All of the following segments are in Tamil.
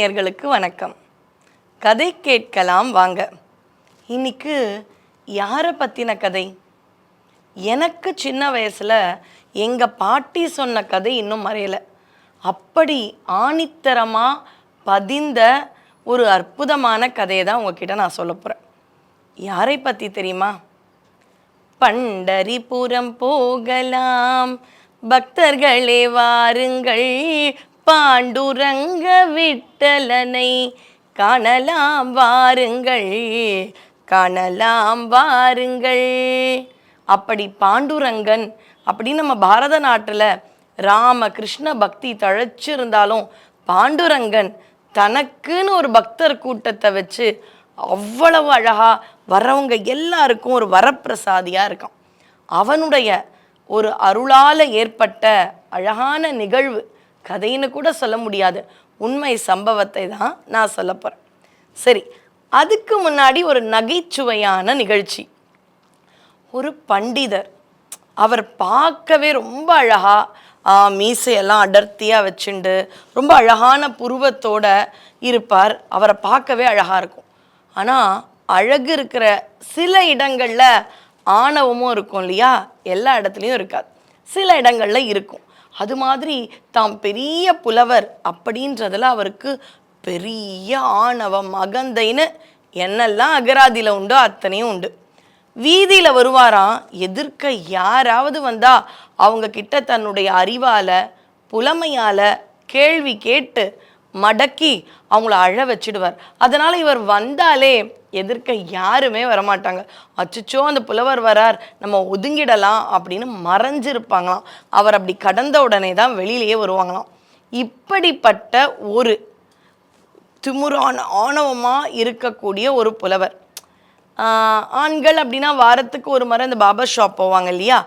நேயர்களுக்கு வணக்கம். கதை கேட்கலாம் வாங்க. இன்னைக்கு யாரை பற்றின கதை? எனக்கு சின்ன வயசில் எங்கள் பாட்டி சொன்ன கதை இன்னும் மறையலை. அப்படி ஆணித்தரமாக பதிந்த ஒரு அற்புதமான கதையை தான் உங்ககிட்ட நான் சொல்ல போகிறேன் யாரை பற்றி தெரியுமா? பண்டரிபுரம் போகலாம். பக்தர்களே வாருங்கள். பாண்டுரங்க விட்டலனை காணலாம் வாருங்கள் காணலாம் வாருங்கள். அப்படி பாண்டுரங்கன் அப்படின்னு நம்ம பாரத நாட்டில் ராம கிருஷ்ண பக்தி தழைச்சிருந்தாலும் பாண்டுரங்கன் தனக்குன்னு ஒரு பக்தர் கூட்டத்தை வச்சு அவ்வளவு அழகாக வரவங்க எல்லாருக்கும் ஒரு வரப்பிரசாதியாக இருக்கான். அவனுடைய ஒரு அருளால் ஏற்பட்ட அழகான நிகழ்வு கதைன்னு கூட சொல்ல முடியாது. உண்மை சம்பவத்தை தான் நான் சொல்ல போகிறேன் சரி அதுக்கு முன்னாடி ஒரு நகைச்சுவையான நிகழ்ச்சி. ஒரு பண்டிதர் அவர் பார்க்கவே ரொம்ப அழகாக மீசையெல்லாம் அடர்த்தியாக வச்சுண்டு ரொம்ப அழகான புருவத்தோட இருப்பார். அவரை பார்க்கவே அழகாக இருக்கும். ஆனால் அழகு இருக்கிற சில இடங்களில் ஆணவமும் இருக்கும் இல்லையா? எல்லா இடத்துலையும் இருக்காது. சில இடங்களில் இருக்கும். அது மாதிரி தாம் பெரிய புலவர் அப்படின்றதில் அவருக்கு பெரிய ஆணவம் அகந்தைன்னு என்னெல்லாம் அகராதியில் உண்டோ அத்தனையும் உண்டு. வீதியில் வருவாராம் எதிர்க்க யாராவது வந்தா அவங்க கிட்ட தன்னுடைய அறிவால புலமையால கேள்வி கேட்டு மடக்கி அவங்கள அழ வச்சிடுவார். அதனால் இவர் வந்தாலே எதிர்க்க யாருமே வரமாட்டாங்க. அச்சச்சோ அந்த புலவர் வரார் நம்ம ஒதுங்கிடலாம் அப்படின்னு மறைஞ்சிருப்பாங்களாம். அவர் அப்படி கடந்த உடனே தான் வெளியிலேயே வருவாங்களாம். இப்படிப்பட்ட ஒரு திமுறான ஆணவமாக இருக்கக்கூடிய ஒரு புலவர். ஆண்கள் அப்படின்னா வாரத்துக்கு ஒரு முறை இந்த பாபர் ஷாப் போவாங்க இல்லையா?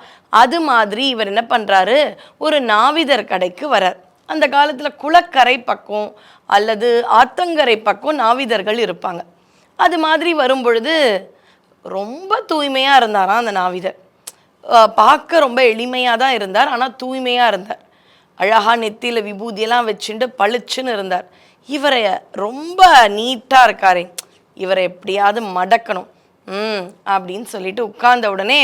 அது மாதிரி இவர் என்ன பண்ணுறாரு ஒரு நாவிதர் கடைக்கு வரார். அந்த காலத்தில் குளக்கரை பக்கம் அல்லது ஆத்தங்கரை பக்கம் நாவிதர்கள் இருப்பாங்க. அது மாதிரி வரும் பொழுது ரொம்ப தூய்மையாக இருந்தாராம் அந்த நாவிதர். பார்க்க ரொம்ப எளிமையாக தான் இருந்தார் ஆனால் தூய்மையாக இருந்தார். அழகாக நெத்தியில் விபூதியெல்லாம் வச்சுட்டு பளிச்சுன்னு இருந்தார். இவரை ரொம்ப நீட்டாக இருக்காரே இவரை எப்படியாவது மடக்கணும். ம் அப்படின்னு சொல்லிட்டு உட்கார்ந்த உடனே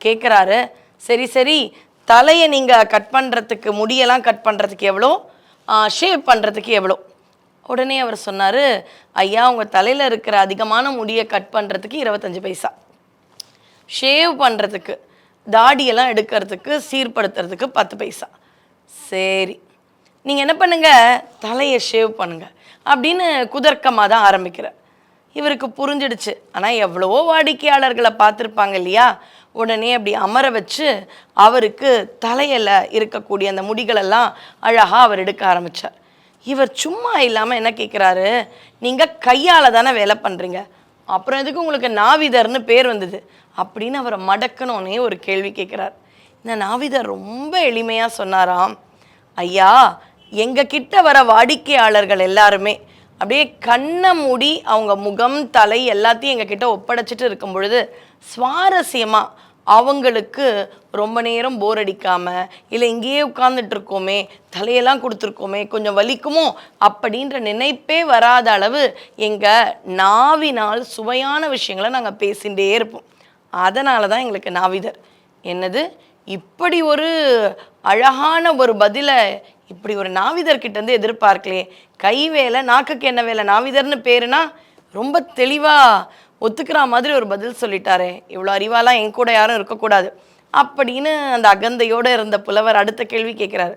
கேட்குறாரு சரி சரி தலையை நீங்கள் கட் பண்ணுறதுக்கு முடியெல்லாம் கட் பண்ணுறதுக்கு எவ்வளோ? ஷேவ் பண்ணுறதுக்கு எவ்வளோ? உடனே அவர் சொன்னார் ஐயா உங்கள் தலையில் இருக்கிற அதிகமான முடியை கட் பண்ணுறதுக்கு இருபத்தஞ்சு பைசா. ஷேவ் பண்ணுறதுக்கு தாடியெல்லாம் எடுக்கிறதுக்கு சீர்படுத்துறதுக்கு பத்து பைசா. சரி. நீங்கள் என்ன பண்ணுங்க? தலையை ஷேவ் பண்ணுங்கள் அப்படின்னு குதர்க்கமாக தான் ஆரம்பிக்கிறார். இவருக்கு புரிஞ்சிடுச்சு. ஆனால் எவ்வளவோ வாடிக்கையாளர்களை பார்த்துருப்பாங்க இல்லையா? உடனே அப்படி அமர வச்சு அவருக்கு தலையில் இருக்கக்கூடிய அந்த முடிகளெல்லாம் அழகாக அவர் எடுக்க ஆரம்பிச்சார். இவர் சும்மா இல்லாமல் என்ன கேட்குறாரு நீங்கள் கையால் தானே வேலை பண்ணுறீங்க அப்புறம் எதுக்கு உங்களுக்கு நாவிதர்னு பேர் வந்தது? அப்படின்னு அவரை மடக்கணும்னே ஒரு கேள்வி கேட்குறார் இந்த நாவிதர் ரொம்ப எளிமையாக சொன்னாராம் ஐயா எங்கள் கிட்ட வர வாடிக்கையாளர்கள் எல்லாருமே அப்படியே கண்ணை மூடி அவங்க முகம் தலை எல்லாத்தையும் எங்ககிட்ட ஒப்படைச்சிட்டு இருக்கும் பொழுது சுவாரஸ்யமாக அவங்களுக்கு ரொம்ப நேரம் போர் அடிக்காமல் இல்லை இங்கேயே உட்கார்ந்துட்டு இருக்கோமே தலையெல்லாம் கொடுத்துருக்கோமே கொஞ்சம் வலிக்குமோ? அப்படின்ற நினைப்பே வராத அளவு எங்கள் நாவினால் சுவையான விஷயங்களை நாங்கள் பேசிகிட்டே இருப்போம். அதனால தான் எங்களுக்கு நாவிதர். என்னது? இப்படி ஒரு அழகான ஒரு பதிலை இப்படி ஒரு நாவிதர்கிட்டேருந்து எதிர்பார்க்கலையே கை வேலை நாக்குக்கு என்ன வேலை நாவிதர்னு பேருனா ரொம்ப தெளிவாக ஒத்துக்கிற மாதிரி ஒரு பதில் சொல்லிட்டாரே. இவ்வளோ அறிவாலாம் என் கூட யாரும் இருக்கக்கூடாது. அப்படின்னு அந்த அகந்தையோடு இருந்த புலவர் அடுத்த கேள்வி கேட்குறாரு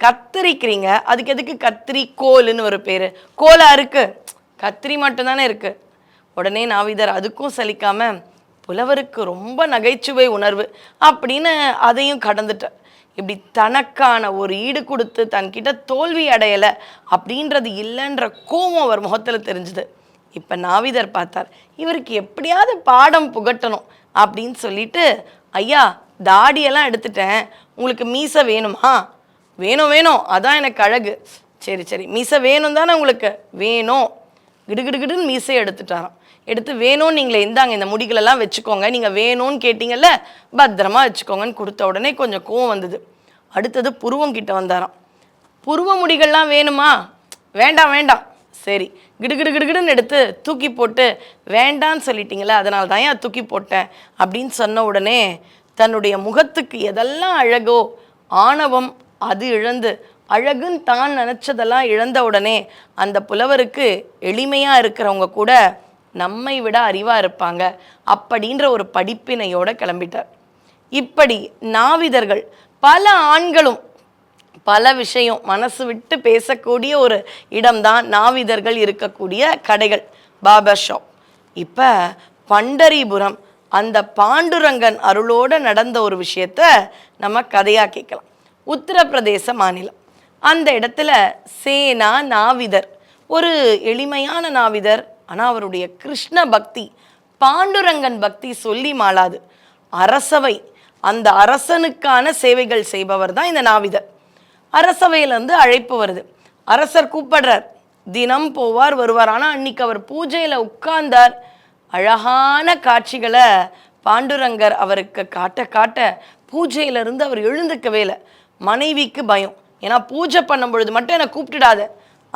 கத்தரிக்கிறீங்க. அதுக்கு எதுக்கு கத்திரி கோல்னு ஒரு பேர்? கோலா இருக்குது கத்திரி மட்டும்தானே இருக்குது உடனே நாவிதர் அதுக்கும் சலிக்காம புலவருக்கு ரொம்ப நகைச்சுவை உணர்வு அப்படின்னு அதையும் கடந்துட்டார். இப்படி தனக்கான ஒரு ஈடு கொடுத்து தன்கிட்ட தோல்வி அடையலை அப்படின்றது இல்லைன்ற கோபம் அவர் முகத்தில் தெரிஞ்சுது. இப்போ நாவிதர் பார்த்தார் இவருக்கு எப்படியாவது பாடம் புகட்டணும் அப்படின்னு சொல்லிட்டு ஐயா தாடியெல்லாம் எடுத்துட்டேன் உங்களுக்கு மீசை வேணுமா? வேணும் வேணும் அதான் எனக்கு அழகு. சரி சரி மீசை வேணும் தானே உங்களுக்கு? வேணும். கிடுகிடுகிடுன்னு மீசையை எடுத்துட்டாராம். எடுத்து வேணும்னு நீங்களே இந்தாங்க இந்த முடிகளெல்லாம் வச்சுக்கோங்க. நீங்கள் வேணும்னு கேட்டிங்கல்ல பத்திரமா வச்சுக்கோங்கன்னு கொடுத்த உடனே கொஞ்சம் கோவம் வந்தது. அடுத்தது புருவம் கிட்ட வந்தாராம். புருவ முடிகள்லாம் வேணுமா? வேண்டாம் வேண்டாம். சரி கிடுகிடு கிடுகிடுன்னு எடுத்து தூக்கி போட்டு வேண்டான்னு சொல்லிட்டீங்களே அதனால தான் ஏன் தூக்கி போட்டேன் அப்படின்னு சொன்ன உடனே தன்னுடைய முகத்துக்கு எதெல்லாம் அழகோ ஆணவம் அது இழந்து அழகுன்னு தான் நினச்சதெல்லாம் இழந்த உடனே அந்த புலவருக்கு எளிமையாக இருக்கிறவங்க கூட நம்மை விட அறிவாக இருப்பாங்க அப்படின்ற ஒரு படிப்பினையோடு கிளம்பிட்டார். இப்படி நாவிதர்கள் பல ஆண்களும் பல விஷயம் மனசு விட்டு பேசக்கூடிய ஒரு இடம்தான் நாவிதர்கள் இருக்கக்கூடிய கடைகள். பாபர் ஷாப் இப்போ பண்டரிபுரம் அந்த பாண்டுரங்கன் அருளோடு நடந்த ஒரு விஷயத்த நம்ம கதையாக கேட்கலாம். உத்தரப்பிரதேச மாநிலம். அந்த இடத்துல சேனா நாவிதர் ஒரு எளிமையான நாவிதர் ஆனால் அவருடைய கிருஷ்ண பக்தி பாண்டுரங்கன் பக்தி சொல்லி மாளாது. அரசவை அந்த அரசனுக்கான சேவைகள் செய்பவர் தான் இந்த நாவிதர். அரசவையிலேருந்து அழைப்பு வருது. அரசர் கூப்பிடுறார். தினம் போவார் வருவார். ஆனால் அன்னைக்கு அவர் பூஜையில் உட்கார்ந்தார். அழகான காட்சிகளை பாண்டுரங்கர் அவருக்கு காட்ட காட்ட பூஜையிலிருந்து அவர் எழுந்துக்கவே இல்லை. மனைவிக்கு பயம். ஏன்னா பூஜை பண்ணும் பொழுது மட்டும் என்னை கூப்பிட்டுடாத.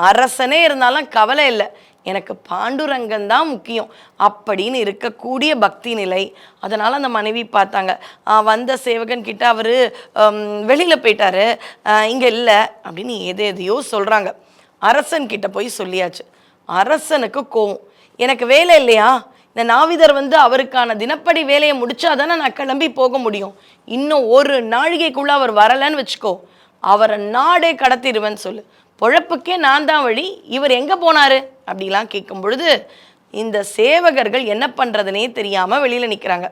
அரசனே இருந்தாலும் கவலை இல்லை. எனக்கு பாண்டுரங்கன் தான் முக்கியம். அப்படின்னு இருக்கக்கூடிய பக்தி நிலை. அதனால் அந்த மனைவி பார்த்தாங்க. வந்த சேவகன் கிட்ட அவர் வெளியில் போயிட்டாரு. இங்கே இல்லை. அப்படின்னு எது எதையோ சொல்கிறாங்க அரசன் கிட்ட போய் சொல்லியாச்சு. அரசனுக்கு கோவம். எனக்கு வேலை இல்லையா? இந்த நாவிதர் வந்து அவருக்கான தினப்படி வேலையை முடிச்சாதானே நான் கிளம்பி போக முடியும். இன்னும் ஒரு நாழிகைக்குள்ளே அவர் வரலைன்னு வச்சுக்கோ. அவரை நாடே கடத்திடுவேன்னு சொல்லு. பொழப்புக்கே நான் தான் வழி இவர் எங்கே போனாரு? அப்படிலாம் கேட்கும் பொழுது இந்த சேவகர்கள் என்ன பண்ணுறதுனே தெரியாமல் வெளியில் நிற்கிறாங்க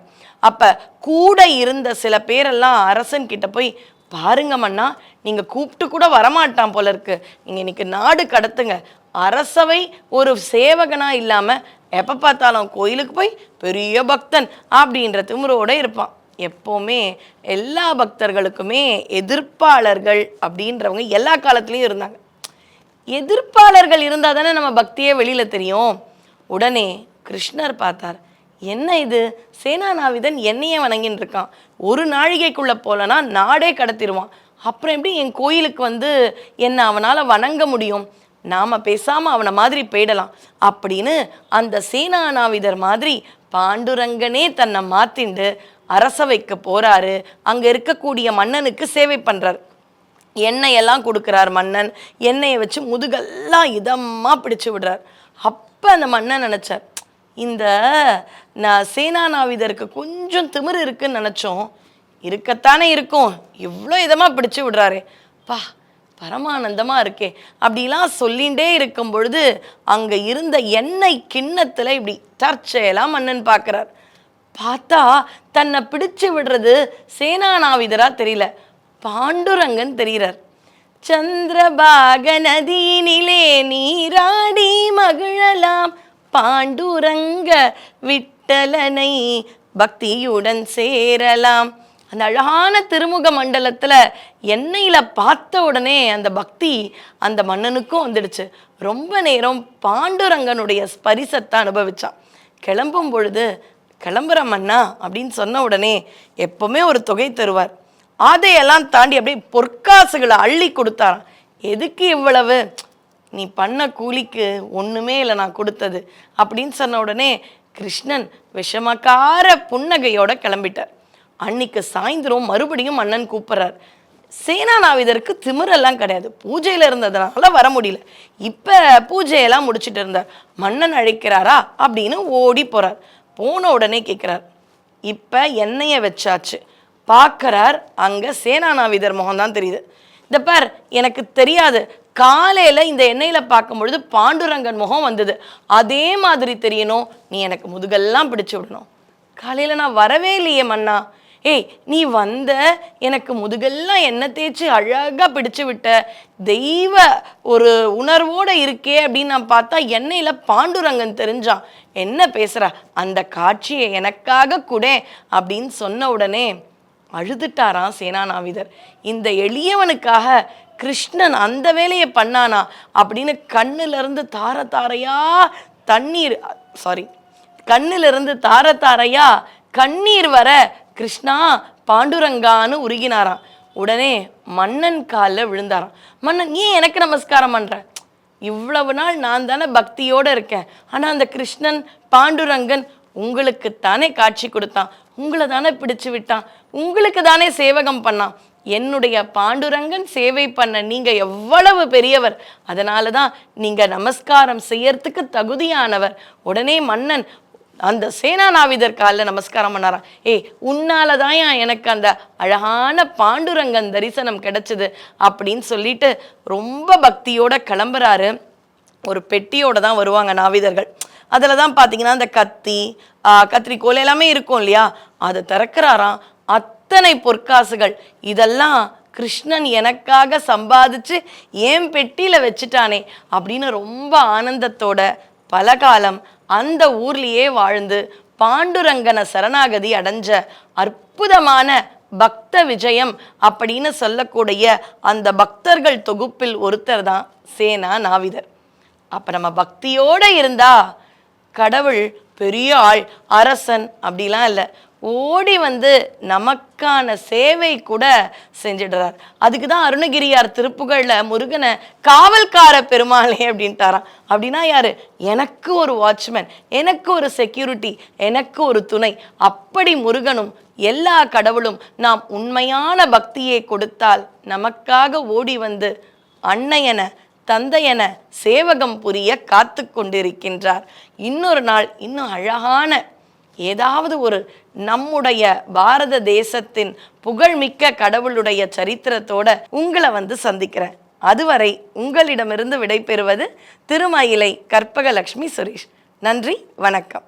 அப்போ கூட இருந்த சில பேரெல்லாம் அரசன் கிட்ட போய் பாருங்க மண்ணா நீங்கள் கூப்பிட்டு கூட வரமாட்டான் போல இருக்கு. நீங்கள் இன்னைக்கு நாடு கடத்துங்க. அரசவை ஒரு சேவகனாக இல்லாமல் எப்போ பார்த்தாலும் கோயிலுக்கு போய் பெரிய பக்தன் அப்படின்ற திமிரோட இருப்பான். எப்போவுமே எல்லா பக்தர்களுக்குமே எதிர்ப்பாளர்கள் அப்படின்றவங்க எல்லா காலத்துலேயும் இருந்தாங்க. எதிர்ப்பாளர்கள் இருந்தால் தானே நம்ம பக்தியே வெளியில் தெரியும். உடனே கிருஷ்ணர் பார்த்தார் என்ன இது? சேனாநாவிதன் என்னையே வணங்கின்னு இருக்கான். ஒரு நாழிகைக்குள்ளே போலனா நாடே கடத்திடுவான் அப்புறம் எப்படி என் கோயிலுக்கு வந்து என்னை அவனால் வணங்க முடியும்? நாம் பேசாமல் அவனை மாதிரி போயிடலாம். அப்படின்னு அந்த சேனாநாவிதர் மாதிரி பாண்டுரங்கனே தன்னை மாத்திண்டு அரசவைக்கு போகிறாரு அங்கே இருக்கக்கூடிய மன்னனுக்கு சேவை பண்ணுறார் எண்ணெயெல்லாம் கொடுக்குறார் மன்னன். எண்ணெயை வச்சு முதுகெல்லாம் இதமாக பிடிச்சு விடுறார். அப்போ அந்த மன்னன் நினச்சார் இந்த நான் சேனாநாவிதருக்கு கொஞ்சம் திமிரு இருக்குன்னு நினச்சோம். இருக்கத்தானே இருக்கும். இவ்வளோ இதமாக பிடிச்சு விடுறாரே. பா பரமானந்தமாக இருக்கே. அப்படிலாம் சொல்லிகிட்டே இருக்கும் பொழுது அங்கே இருந்த எண்ணெய் கிண்ணத்தில் இப்படி தற்செயலாக மன்னன் பார்க்குறார் பார்த்தா தன்னை பிடிச்சு விடுறது சேனாநாவிதராக தெரியல. பாண்டுரங்கன் தெரிகிறார். சந்திரபாக நதியினிலே நீராடி மகிழலாம் பாண்டுரங்க விட்டலனை பக்தியுடன் சேரலாம். அந்த அழகான திருமுக மண்டலத்தில் எண்ணெயில் பார்த்த உடனே அந்த பக்தி அந்த மன்னனுக்கும் வந்துடுச்சு. ரொம்ப நேரம் பாண்டுரங்கனுடைய ஸ்பரிசத்தை அனுபவிச்சான். கிளம்பும் பொழுது கிளம்புற மன்னா அப்படின்னு சொன்ன உடனே எப்பவுமே ஒரு தொகை தருவார். அதையெல்லாம் தாண்டி அப்படியே பொற்காசுகளை அள்ளி கொடுத்தாராம். எதுக்கு இவ்வளவு? நீ பண்ண கூலிக்கு ஒன்றுமே இல்லை நான் கொடுத்தது அப்படின்னு சொன்ன உடனே கிருஷ்ணன் விஷமக்கார புன்னகையோட கிளம்பிட்டார். அன்னைக்கு சாயந்தரம் மறுபடியும் மன்னன் நான் சேனாநாவிதருக்கு திமிரெல்லாம் கிடையாது. பூஜையில் இருந்ததுனால வர முடியல. இப்போ பூஜையெல்லாம் முடிச்சிட்டு இருந்தார். மன்னன் அழைக்கிறாரா? அப்படின்னு ஓடி போகிறார் போன உடனே கேட்குறார் இப்போ எண்ணெயை வச்சாச்சு. பார்க்கறார். அங்கே சேனாநாவிதர் முகம் தான் தெரியுது. இந்த பார் எனக்கு தெரியாது. காலையில் இந்த எண்ணெயில் பார்க்கும் பொழுது பாண்டுரங்கன் முகம் வந்தது. அதே மாதிரி தெரியணும். நீ எனக்கு முதுகெல்லாம் பிடிச்சு விடணும். காலையில் நான் வரவே இல்லையே மன்னா. ஏய் நீ வந்த எனக்கு முதுகெல்லாம் எண்ணெய் தேய்ச்சி அழகாக பிடிச்சு விட்ட தெய்வ ஒரு உணர்வோடு இருக்கே அப்படின்னு நான் பார்த்தா எண்ணெயில் பாண்டுரங்கன் தெரிஞ்சான். என்ன பேசுகிற அந்த காட்சியை எனக்காக கூட அப்படின்னு சொன்ன உடனே அழுதுட்டாராம் சேனாநாவிதர். இந்த எளியவனுக்காக கிருஷ்ணன் அந்த வேலையை பண்ணானா அப்படின்னு கண்ணுல இருந்து தார தாரையா தண்ணீர் சாரி கண்ணிலிருந்து தார தாரையா கண்ணீர் வர கிருஷ்ணா பாண்டுரங்கான்னு உருகினாராம். உடனே மன்னன் காலில் விழுந்தாராம். மன்னன் ஏன் எனக்கு நமஸ்காரம் பண்ற? இவ்வளவு நாள் நான் தானே பக்தியோட இருக்கேன். ஆனா அந்த கிருஷ்ணன் பாண்டுரங்கன் உங்களுக்கு தானே காட்சி கொடுத்தான். உங்களை தானே பிடிச்சு விட்டான். உங்களுக்கு தானே சேவகம் பண்ணான். என்னுடைய பாண்டுரங்கன் சேவை பண்ண நீங்க எவ்வளவு பெரியவர். அதனால தான் நீங்க நமஸ்காரம் செய்யறதுக்கு தகுதியானவர். உடனே மன்னன் அந்த சேனாநாவிதர் காலில் நமஸ்காரம் பண்ணாராம். ஏய் உன்னால தான் எனக்கு அந்த அழகான பாண்டுரங்கன் தரிசனம் கிடைச்சது அப்படின்னு சொல்லிட்டு ரொம்ப பக்தியோட கிளம்புறாரு. ஒரு பெட்டியோட தான் வருவாங்க நாவிதர்கள். அதில் தான் பார்த்தீங்கன்னா அந்த கத்தி கத்திரிக்கோல் எல்லாமே இருக்கும் இல்லையா? அதை திறக்கிறாராம். அத்தனை பொற்காசுகள். இதெல்லாம் கிருஷ்ணன் எனக்காக சம்பாதிச்சு ஏன் பெட்டியில் வச்சுட்டானே அப்படின்னு ரொம்ப ஆனந்தத்தோட பல காலம் அந்த ஊர்லேயே வாழ்ந்து பாண்டுரங்கன சரணாகதி அடைஞ்ச அற்புதமான பக்த விஜயம் அப்படின்னு சொல்லக்கூடிய அந்த பக்தர்கள் தொகுப்பில் ஒருத்தர் தான் சேனா நாவிதர். அப்போ நம்ம பக்தியோடு இருந்தால் கடவுள் பெரிய ஆள் அரசன் அப்படிலாம் இல்லை. ஓடி வந்து நமக்கான சேவை கூட செஞ்சிடுறார். அதுக்கு தான் அருணகிரியார் திருப்புகளில் முருகனை காவல்கார பெருமாளே அப்படின்ட்டாராம். அப்படின்னா யார்? எனக்கு ஒரு வாட்ச்மேன் எனக்கு ஒரு செக்யூரிட்டி எனக்கு ஒரு துணை. அப்படி முருகனும் எல்லா கடவுளும் நாம் உண்மையான பக்தியை கொடுத்தால் நமக்காக ஓடி வந்து அன்னையனை தந்தையென சேவகம் புரிய காத்து கொண்டிருக்கின்றார் இன்னொரு நாள் இன்னும் அழகான ஏதாவது ஒரு நம்முடைய பாரத தேசத்தின் புகழ்மிக்க கடவுளுடைய சரித்திரத்தோட உங்களை வந்து சந்திக்கிறேன். அதுவரை உங்களிடமிருந்து விடைபெறுவது திருமயிலை கற்பகலட்சுமி சுரேஷ். நன்றி வணக்கம்.